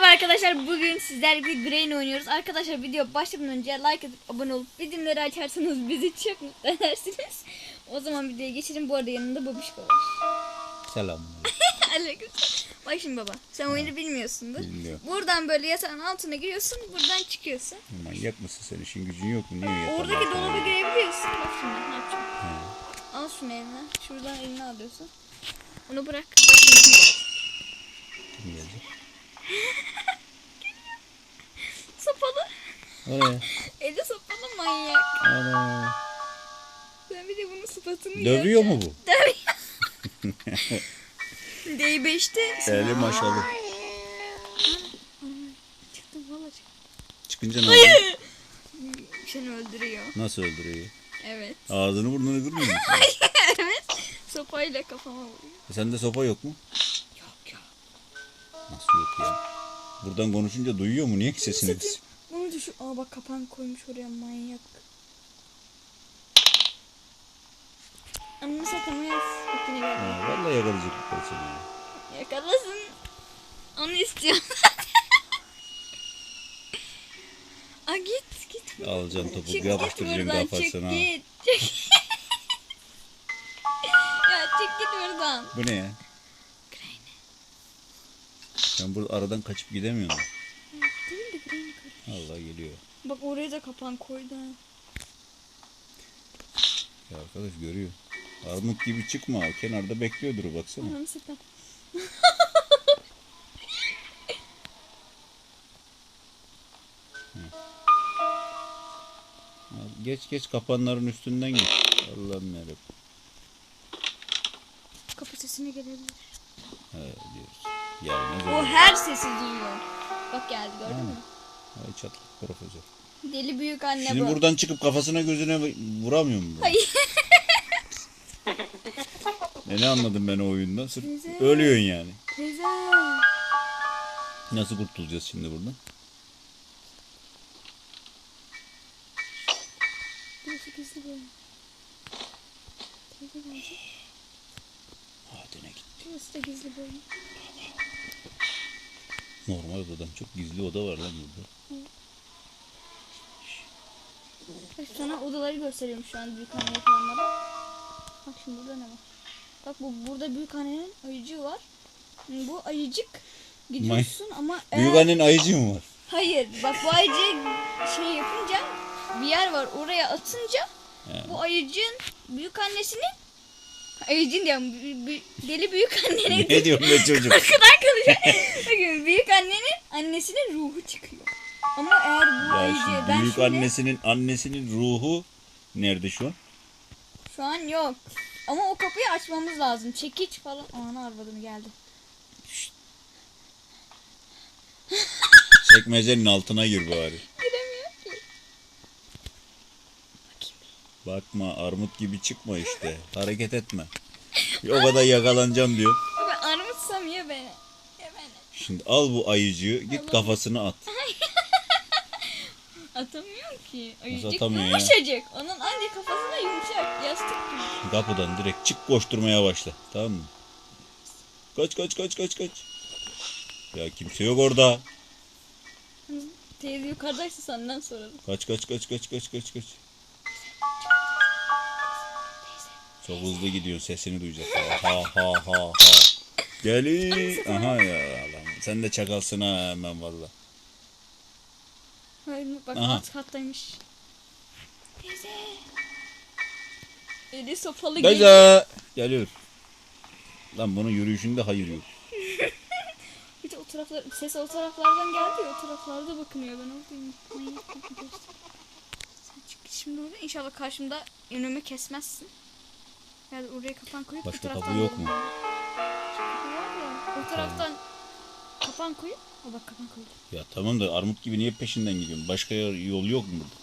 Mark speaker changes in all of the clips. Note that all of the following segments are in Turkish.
Speaker 1: Merhaba arkadaşlar bugün sizlerle bir Grain oynuyoruz. Arkadaşlar video başlamadan önce like atıp abone olup bildirimleri açarsanız bizi çok mutlu edersiniz. O zaman videoya geçelim. Bu arada yanında babişko var.
Speaker 2: Selam.
Speaker 1: Aleykümselam. Bak şimdi baba sen oyunu bilmiyorsundur.
Speaker 2: Bilmiyorum.
Speaker 1: Buradan böyle yatağın altına giriyorsun buradan çıkıyorsun.
Speaker 2: Manyak mısın sen? İşin gücün yok mu? Niye yatalım?
Speaker 1: Oradaki dolaba girebiliyorsun. Bak şimdi ne yapacağım. Al şunu eline. Şuradan eline alıyorsun. Onu bırak. Bak şimdi kim gelecek?
Speaker 2: Kim gelecek?
Speaker 1: Sopalı.
Speaker 2: Oraya.
Speaker 1: Elde sopalı manyak.
Speaker 2: Ana.
Speaker 1: Ben bir de bunun sıfatını
Speaker 2: Dövüyor mu bu?
Speaker 1: Dövüyor. D5'te
Speaker 2: Eli maşallah.
Speaker 1: çıktım valla çıktım.
Speaker 2: Çıkınca ne yapıyor?
Speaker 1: Seni öldürüyor.
Speaker 2: Nasıl öldürüyor?
Speaker 1: Evet.
Speaker 2: Ağzını burnunu kırmıyor mu?
Speaker 1: evet. Sopayla kafama vuruyor.
Speaker 2: Sende sopa yok mu?
Speaker 1: Yok yok.
Speaker 2: Nasıl yok ya? Buradan konuşunca duyuyor mu? Niye ki sesini
Speaker 1: Satayım.
Speaker 2: biz?
Speaker 1: Bunu düşün. Aa bak kapan koymuş oraya manyak. Anını satamayız.
Speaker 2: Ha, vallahi yakalayacak bu seni.
Speaker 1: Yakalasın. Onu istiyorum. Aa git git.
Speaker 2: Alacaksın topu
Speaker 1: Çık git buradan çık
Speaker 2: kafasına.
Speaker 1: git. Çık. ya çık git buradan.
Speaker 2: Bu ne ya? Sen burada aradan kaçıp gidemiyor Allah geliyor.
Speaker 1: Bak oraya da kapan koydu. ha.
Speaker 2: Ya arkadaş görüyor. Armut gibi çıkma. Kenarda bekliyordur baksana.
Speaker 1: Satayım.
Speaker 2: Ha, Geç geç kapanların üstünden geç. Allah'ım yarabbim.
Speaker 1: Kapı sesine gelebilir.
Speaker 2: He diyoruz. Gelmez
Speaker 1: O her sesi duyuyor. Bak geldi gördün
Speaker 2: Yani.
Speaker 1: mü?
Speaker 2: Ay çatlık profesör.
Speaker 1: Deli büyük anne
Speaker 2: Şimdi
Speaker 1: bu.
Speaker 2: buradan çıkıp kafasına gözüne vuramıyor mu?
Speaker 1: Hayır.
Speaker 2: E ne anladım ben o oyundan? Sırf
Speaker 1: Güzel.
Speaker 2: ölüyorsun yani.
Speaker 1: Teyze.
Speaker 2: Nasıl kurtulacağız şimdi buradan?
Speaker 1: Burası gizli bölüm. Teyze gelecek.
Speaker 2: Hadi ne git.
Speaker 1: Burası da gizli bölüm.
Speaker 2: Normal odadan çok gizli oda var lan burada.
Speaker 1: Bak sana odaları gösteriyorum şu an büyük anne yapılanlara. Bak şimdi burada ne var? Bak bu burada büyük annenin ayıcığı var. Bu ayıcık gidiyorsun ama eğer...
Speaker 2: Büyük annen ayıcı mı var?
Speaker 1: Hayır bak bu ayıcığı şey yapınca bir yer var oraya atınca
Speaker 2: He.
Speaker 1: bu ayıcığın büyük annesinin ayıcığın diyorum deli büyük annenin
Speaker 2: ne diyorsun be çocuk?
Speaker 1: Arkadan konuşuyor. Bakın büyük annenin annesinin ruhu çıkıyor. Ama eğer bu
Speaker 2: ya şimdi
Speaker 1: ben
Speaker 2: büyük
Speaker 1: şimdi
Speaker 2: annesinin annesinin ruhu nerede şu an?
Speaker 1: şu an yok. Ama o kapıyı açmamız lazım. Çekiç falan. Ana arvadını geldi.
Speaker 2: Çekmecenin altına gir bari.
Speaker 1: Giremiyor ki.
Speaker 2: Bakma armut gibi çıkma işte. Hareket etme. O kadar yakalanacağım diyor.
Speaker 1: Ben armutsam ya beni. Ya beni.
Speaker 2: Şimdi al bu ayıcığı git kafasına at.
Speaker 1: Atamıyor ki. Ayıcık
Speaker 2: atamıyor ya?
Speaker 1: yumuşacık. Onun anne kafasına yumuşak. Yastık gibi.
Speaker 2: Kapıdan direkt çık koşturmaya başla. Tamam mı? Kaç kaç kaç kaç kaç. Ya kimse yok orada.
Speaker 1: Teyze yukarıdaysa senden soralım.
Speaker 2: Kaç kaç kaç kaç kaç kaç kaç. Çok hızlı gidiyor sesini duyacak. Ha ha ha ha. Geli. Aha ya lan. Sen de çakalsın ha hemen valla.
Speaker 1: Hayır bak
Speaker 2: Aha.
Speaker 1: alt kattaymış. Teyze. Eli sopalı geliyor.
Speaker 2: Geliyor. Lan bunun yürüyüşünde hayır yok.
Speaker 1: Bir de o taraflar, ses o taraflardan geldi ya o taraflarda bakınıyor ben oradayım. Manyak bakın. Sen çık şimdi oraya inşallah karşımda önümü kesmezsin. Yani oraya kapan koyup
Speaker 2: Başka
Speaker 1: o taraftan
Speaker 2: kapı yok mu?
Speaker 1: Kapı var ya, O taraftan kapan koyup o bak kapan koydu.
Speaker 2: Ya tamam da armut gibi niye peşinden gidiyorsun? Başka yol yok mu burada?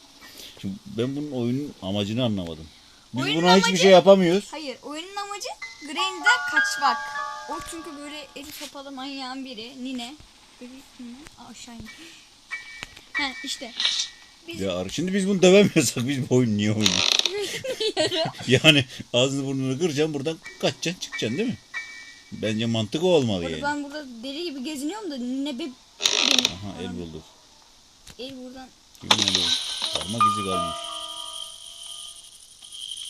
Speaker 2: Şimdi ben bunun oyunun amacını anlamadım. Biz
Speaker 1: Oyunun
Speaker 2: buna hiçbir
Speaker 1: amacı-
Speaker 2: şey yapamıyoruz.
Speaker 1: Hayır oyunun amacı Grain'den kaçmak. O çünkü böyle eli sopalı manyağın biri. Nine. Nine. Aa, aşağı in. Ha işte. Biz
Speaker 2: Ya ar- şimdi biz bunu dövemiyorsak biz bu oyunu niye oynuyoruz? yani ağzını burnunu kıracaksın buradan kaçacaksın çıkacaksın değil mi? Bence mantık o olmalı
Speaker 1: Burada
Speaker 2: yani.
Speaker 1: ben burada deli gibi geziniyorum da ne be.
Speaker 2: Aha el bulduk.
Speaker 1: El buradan.
Speaker 2: Kimin eli? Parmak izi kalmış.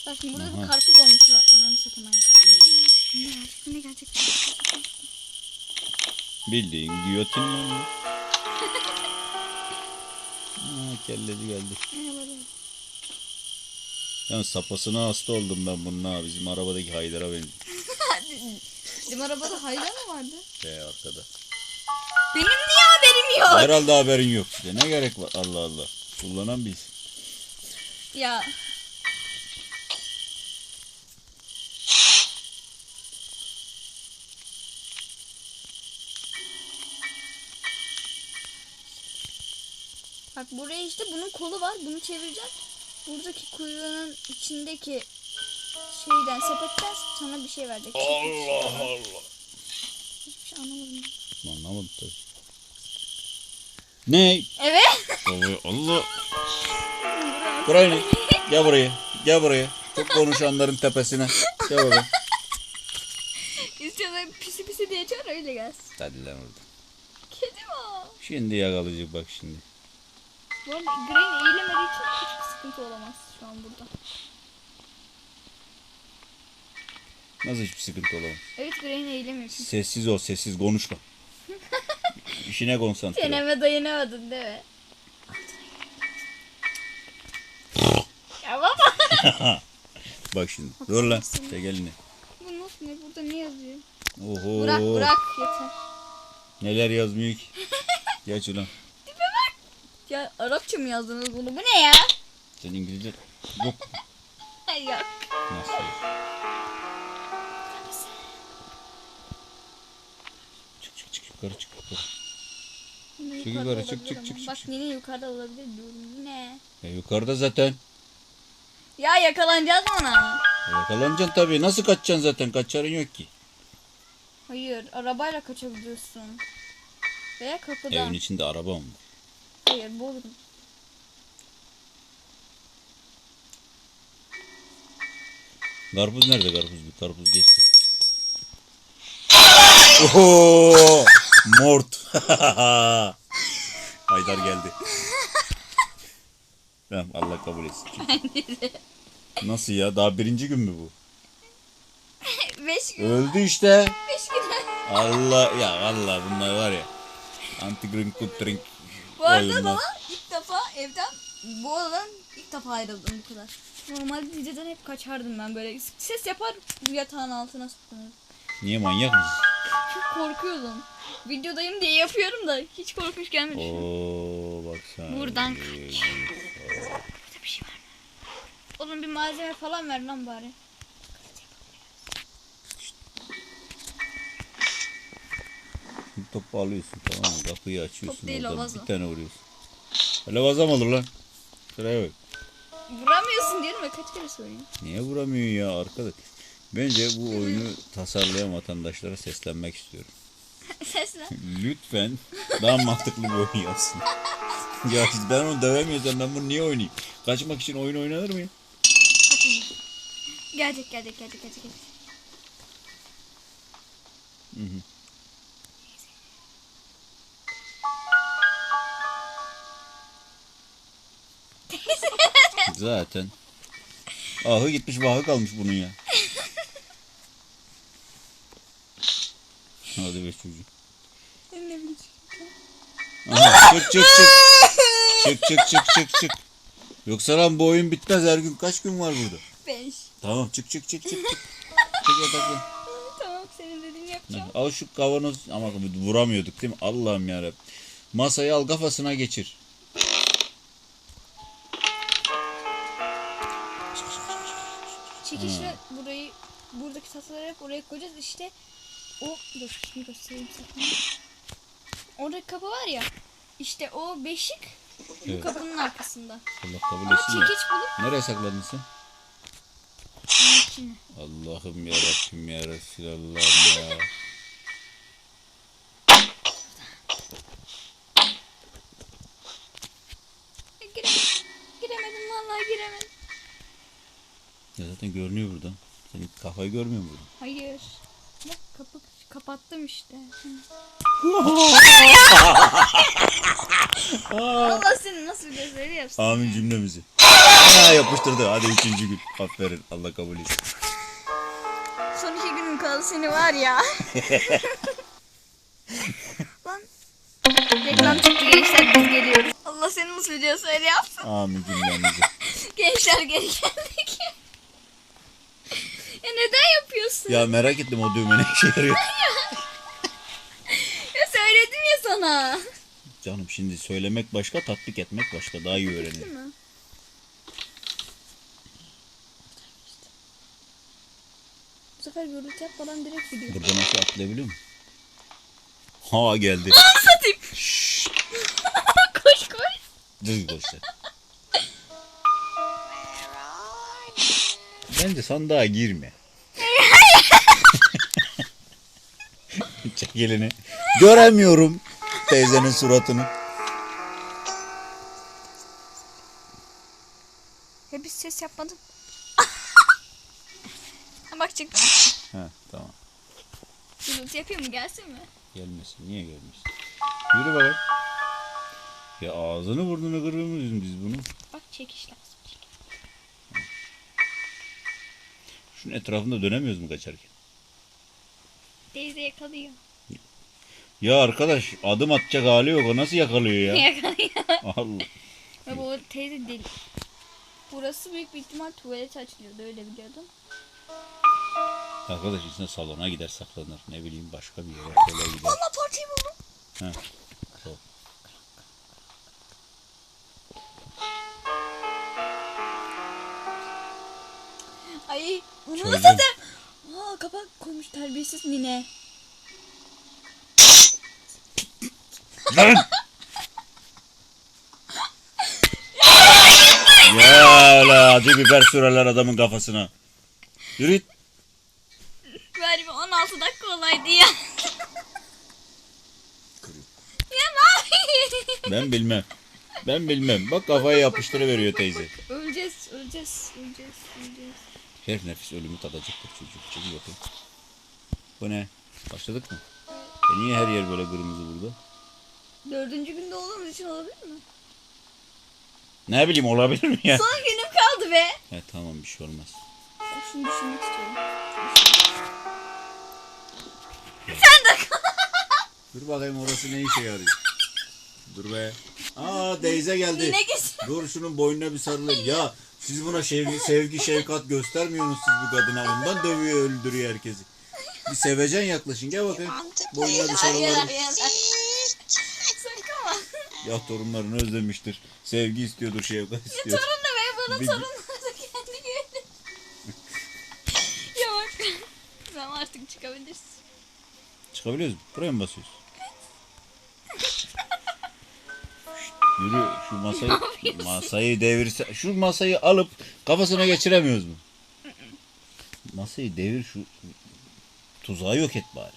Speaker 1: Bak şimdi burada
Speaker 2: Aha.
Speaker 1: bir karpuz olmuş. var. Ananı satayım ya. Ne var? Bu ne gerçekten?
Speaker 2: Bildiğin giyotin mi? Kelleci geldi. Yani sapasına hasta oldum ben bunun ha. Bizim arabadaki Haydar'a benziyor.
Speaker 1: Bizim arabada hayran mı vardı?
Speaker 2: Şey arkada.
Speaker 1: Benim niye haberim yok?
Speaker 2: Herhalde haberin yok. Ne gerek var? Allah Allah. Kullanan biz.
Speaker 1: Ya. Bak buraya işte bunun kolu var. Bunu çevireceğim. Buradaki kuyruğunun içindeki şeyden sepetten sana bir şey verecek.
Speaker 2: Allah Allah.
Speaker 1: Hiçbir şey anlamadım.
Speaker 2: Anlamadım tabii. Ne?
Speaker 1: Evet.
Speaker 2: Allah Allah. Buraya ne? Gel buraya. Gel buraya. Çok konuşanların tepesine. Gel buraya.
Speaker 1: İstiyorsan pisi pisi diye çağır öyle gelsin.
Speaker 2: Hadi lan orada.
Speaker 1: Kedi mi o?
Speaker 2: Şimdi yakalayacak bak şimdi.
Speaker 1: Bu arada Grain eğilemediği için hiçbir sıkıntı olamaz şu an burada.
Speaker 2: Nasıl hiçbir sıkıntı olamaz.
Speaker 1: Evet Grain eğilemiyor çünkü.
Speaker 2: Sessiz ol sessiz konuşma. İşine konsantre. ol.
Speaker 1: Çeneme dayanamadın değil mi? ya baba.
Speaker 2: Bak şimdi. Dur lan. Çek elini.
Speaker 1: Bu nasıl ne? Burada ne yazıyor?
Speaker 2: Oho.
Speaker 1: Bırak bırak yeter.
Speaker 2: Neler yazmıyor ki. Geç ulan.
Speaker 1: Ya Arapça mı yazdınız bunu? Bu ne ya?
Speaker 2: Sen İngilizce yok.
Speaker 1: Yok.
Speaker 2: Nasıl? yok? Çık çık çık yukarı çık yukarı. Çık yukarı, çık, çık, çık,
Speaker 1: Bak
Speaker 2: çık.
Speaker 1: yine yukarıda olabilir diyorum. Ne?
Speaker 2: Ya yukarıda zaten.
Speaker 1: Ya yakalanacağız mı ona?
Speaker 2: Yakalanacaksın tabii. Nasıl kaçacaksın zaten? Kaçarın yok ki.
Speaker 1: Hayır. Arabayla kaçabiliyorsun. Veya kapıdan.
Speaker 2: Evin içinde araba mı?
Speaker 1: Hayır Bodrum.
Speaker 2: Karpuz nerede karpuz? Bir karpuz geçti. Oho! Mort. Haydar geldi. Tamam Allah kabul etsin. Nasıl ya? Daha birinci gün mü bu?
Speaker 1: Beş gün.
Speaker 2: Öldü işte.
Speaker 1: Beş gün.
Speaker 2: Allah ya Allah bunlar var ya. Anti drink good drink.
Speaker 1: Bu arada baba ilk defa evden bu odadan ilk defa ayrıldım bu kadar. Normalde geceden hep kaçardım ben böyle. Ses yapar bu yatağın altına sıkılırım.
Speaker 2: Niye manyak mısın?
Speaker 1: Çok korkuyordum. Videodayım diye yapıyorum da hiç korkunç gelmedi.
Speaker 2: Oo bak sen.
Speaker 1: Buradan kaç. Burada bir şey var mı? Oğlum bir malzeme falan ver lan bari.
Speaker 2: Topu alıyorsun tamam mı? Kapıyı açıyorsun.
Speaker 1: Top değil,
Speaker 2: oradan. Bir tane vuruyorsun. Öyle vaza mı olur lan? Şuraya bak.
Speaker 1: Vuramıyorsun diyorum ya kaç kere söyleyeyim.
Speaker 2: Niye vuramıyor ya arkadaş? Bence bu oyunu tasarlayan vatandaşlara seslenmek istiyorum.
Speaker 1: Sesle.
Speaker 2: Lütfen daha mantıklı bir oyun yapsın. ya ben onu dövemiyorsam ben bunu niye oynayayım? Kaçmak için oyun oynanır mı ya?
Speaker 1: Gelecek gelecek gelecek. gelecek.
Speaker 2: Hı hı. Zaten. Ahı gitmiş vahı kalmış bunun ya. Hadi be çocuğum.
Speaker 1: Ne bileyim.
Speaker 2: Aha, çık çık çık. Çık çık çık çık çık. Yoksa lan bu oyun bitmez her gün. Kaç gün var burada?
Speaker 1: Beş.
Speaker 2: Tamam çık çık çık çık çık. Çık yataktan.
Speaker 1: Tamam senin dediğini yapacağım.
Speaker 2: Al şu kavanoz ama vuramıyorduk değil mi? Allah'ım yarabbim. Masayı al kafasına geçir.
Speaker 1: Çekişle burayı buradaki tahtaları hep oraya koyacağız işte o dur şimdi göstereyim sana. Oradaki kapı var ya işte o beşik bu
Speaker 2: Evet.
Speaker 1: kapının arkasında.
Speaker 2: Allah kabul etsin de.
Speaker 1: çekiç bulup
Speaker 2: Nereye sakladın sen?
Speaker 1: bunun içine.
Speaker 2: Allah'ım ya Resulallah'ım ya.
Speaker 1: E, Giremedim. Giremedim vallahi giremedim.
Speaker 2: Ya zaten görünüyor buradan. Senin kafayı görmüyor mu buradan?
Speaker 1: Hayır. Bak kapı kapattım işte. Allah seni nasıl gözleri yapsın.
Speaker 2: Amin cümlemizi. Ha, yapıştırdı. Hadi üçüncü gün. Aferin. Allah kabul etsin.
Speaker 1: Son iki günün kaldı seni var ya. Lan. Reklam çıktı gençler biz geliyoruz. Allah seni nasıl videosu öyle yapsın.
Speaker 2: Amin cümlemizi.
Speaker 1: Gençler geri geldik. ya yapıyorsun?
Speaker 2: Ya merak ettim o düğme ne işe yarıyor.
Speaker 1: Ya söyledim ya sana.
Speaker 2: Canım şimdi söylemek başka, tatbik etmek başka. Daha iyi öğrenir.
Speaker 1: Değil mi? Bu sefer gürültü yapmadan direkt gidiyor.
Speaker 2: Burada nasıl atlayabiliyor mu? Ha geldi.
Speaker 1: Satayım. koş koş.
Speaker 2: Düz koştu. Bence sandığa girme. Çek elini. Göremiyorum teyzenin suratını.
Speaker 1: Ya biz ses yapmadım. Ha, Bak çıktı.
Speaker 2: Ha tamam.
Speaker 1: Gürültü yapıyor mu gelsin mi?
Speaker 2: Gelmesin. Niye gelmesin? Yürü bakalım. Ya ağzını burnunu kırıyoruz biz bunu.
Speaker 1: Bak çekiş lazım.
Speaker 2: Şunun etrafında dönemiyoruz mu kaçarken?
Speaker 1: Teyze yakalıyor.
Speaker 2: Ya arkadaş adım atacak hali yok. O nasıl yakalıyor ya?
Speaker 1: yakalıyor.
Speaker 2: Allah.
Speaker 1: Ve bu teyze deli. Burası büyük bir ihtimal tuvalet açılıyordu öyle biliyordum.
Speaker 2: Arkadaş içine salona gider saklanır. Ne bileyim başka bir yere şöyle gider.
Speaker 1: Allah partiyi buldum.
Speaker 2: Ha. Sol.
Speaker 1: Ay bunu
Speaker 2: Çözdüm.
Speaker 1: nasıl kapak koymuş terbiyesiz nine.
Speaker 2: Lan! ya la acı biber sürerler adamın kafasına. Yürü git.
Speaker 1: Ver bir 16 dakika olaydı ya. ya ne yapayım?
Speaker 2: Ben bilmem. Ben bilmem. Bak kafayı yapıştırıveriyor teyze.
Speaker 1: öleceğiz, öleceğiz, öleceğiz, öleceğiz.
Speaker 2: Her nefis ölümü tadacaktır çocuk. Çekil bakayım. Bu ne? Başladık mı? E niye her yer böyle kırmızı burada?
Speaker 1: Dördüncü günde olduğumuz için olabilir mi?
Speaker 2: Ne bileyim olabilir mi ya?
Speaker 1: Son günüm kaldı be.
Speaker 2: He tamam bir şey olmaz.
Speaker 1: Ben şunu düşünmek istiyorum. Sen de
Speaker 2: Dur bakayım orası ne işe yarıyor. Dur be. Aa Deyze geldi.
Speaker 1: Yine.
Speaker 2: Dur şunun boynuna bir sarılın. Ya siz buna sevgi, sevgi şefkat göstermiyorsunuz siz bu kadına. Ondan dövüyor öldürüyor herkesi. Bir sevecen yaklaşın gel bakayım. Boynuna bir sarılalım. Ya torunlarını özlemiştir. Sevgi istiyordur şefkat
Speaker 1: Ya
Speaker 2: istiyor.
Speaker 1: torun da ver bana
Speaker 2: Bir-
Speaker 1: torun da kendi geldi. ya bak. Artık çıkabilirsin.
Speaker 2: Çıkabiliyoruz mu? Buraya mı basıyoruz? Yürü şu masayı masayı devirse şu masayı alıp kafasına geçiremiyoruz mu? Masayı devir şu tuzağı yok et bari.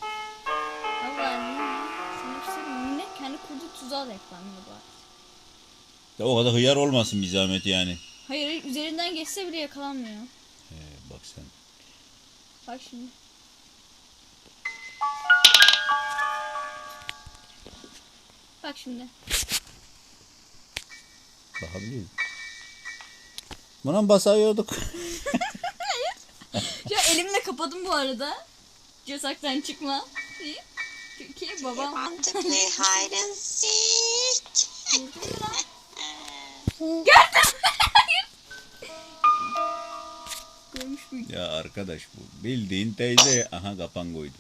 Speaker 1: Allah ne? Sana bir söyleyeyim mi? Ne? Kendi kurduğu tuzağa da eklenmiyor bari.
Speaker 2: Ya o kadar hıyar olmasın bir zahmet yani.
Speaker 1: Hayır, üzerinden geçse bile yakalanmıyor.
Speaker 2: Ee, bak sen.
Speaker 1: Bak şimdi. Bak şimdi.
Speaker 2: Bakabiliyor musun? Buna mı basıyorduk?
Speaker 1: Ya elimle kapadım bu arada. Cesaktan çıkma. İyi. Çünkü babam
Speaker 3: Want to play hide and seek?
Speaker 1: Gördüm. Hayır. Görmüş müydün?
Speaker 2: ya arkadaş bu bildiğin teyze. Aha kapan koydu.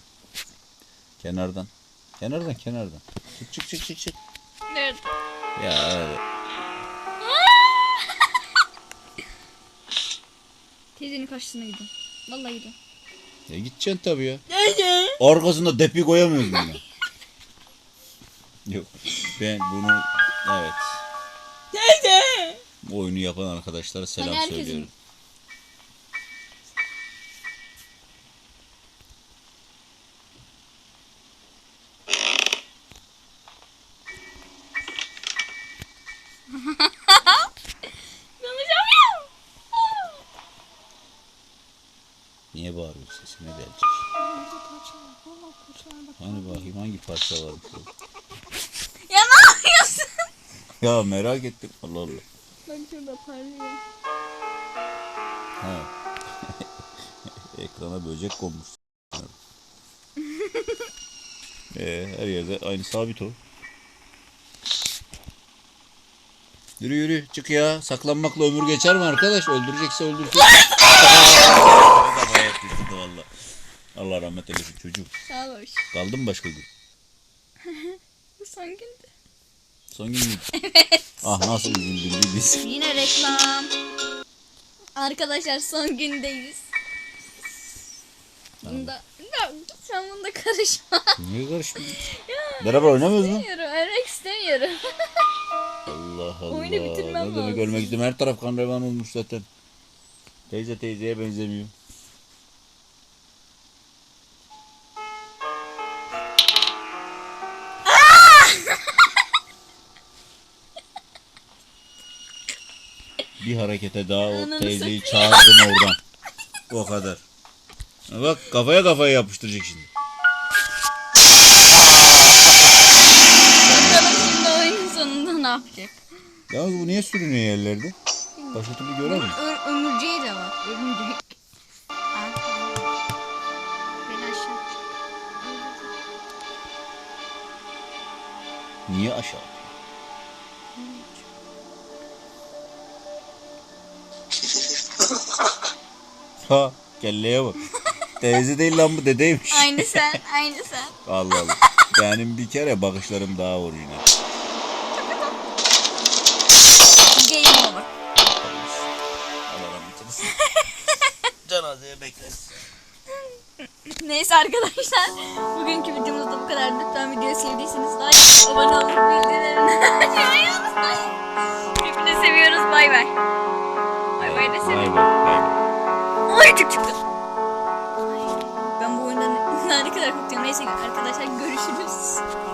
Speaker 2: Kenardan. Kenardan kenardan. Çık çık çık çık çık.
Speaker 1: Nerede?
Speaker 2: Ya öyle.
Speaker 1: Teyzenin karşısına gidin. Vallahi gidin.
Speaker 2: Ya gideceksin tabii ya. Arkasında depi koyamıyoruz bunu. Yok. Ben bunu evet.
Speaker 1: Nerede?
Speaker 2: Bu oyunu yapan arkadaşlara selam
Speaker 1: herkesin-
Speaker 2: söylüyorum. Bakayım hangi parça var?
Speaker 1: Ya ne yapıyorsun?
Speaker 2: Ya merak ettim. Allah Allah.
Speaker 1: Bak şurada parlıyor.
Speaker 2: Ha. Ekrana böcek konmuş. ee, her yerde aynı sabit o. Yürü yürü çık ya. Saklanmakla ömür geçer mi arkadaş? Öldürecekse öldürsün. Allah rahmet eylesin çocuğum.
Speaker 1: Sağ ol.
Speaker 2: Kaldı mı başka gün?
Speaker 1: Son gündü.
Speaker 2: Son gün müydü? Ah nasıl üzüldüm biz.
Speaker 1: Yine reklam. Arkadaşlar son gündeyiz. Bunda ya, sen bunda karışma.
Speaker 2: Niye karıştın? Beraber oynamıyoruz mu?
Speaker 1: istemiyorum. Öyle istemiyorum.
Speaker 2: Allah Allah.
Speaker 1: Oyunu bitirmem
Speaker 2: ne demek görmek istiyorum. Her taraf kan revan olmuş zaten. Teyze teyzeye benzemiyor. Bir harekete daha o teyzeyi çağırdım oradan. O kadar. Bak kafaya kafaya yapıştıracak şimdi.
Speaker 1: Bakalım şimdi oyunun sonunda ne yapacak?
Speaker 2: Yalnız bu niye sürünüyor yerlerde? Başka türlü göremiyorum.
Speaker 1: Ö- ömürceği de var. Aşağı.
Speaker 2: Niye aşağı? Ha kelleye bak. Teyze değil lan bu dedeymiş.
Speaker 1: Aynı sen, aynı sen.
Speaker 2: Allah Allah. Benim bir kere bakışlarım daha orijinal.
Speaker 1: Game over.
Speaker 2: Allah rahmet eylesin. Cenazeye bekleriz.
Speaker 1: Neyse arkadaşlar. Bugünkü videomuz da bu kadar. Lütfen videoyu sevdiyseniz like, abone olup bildirimleri açmayı unutmayın. Hepinizi seviyoruz. Bay bay. Bay bay de seviyorum.
Speaker 2: bay. bay bay.
Speaker 1: Ay çık çıktı. Ben bu oyundan ne kadar korkuyorum. Neyse arkadaşlar görüşürüz.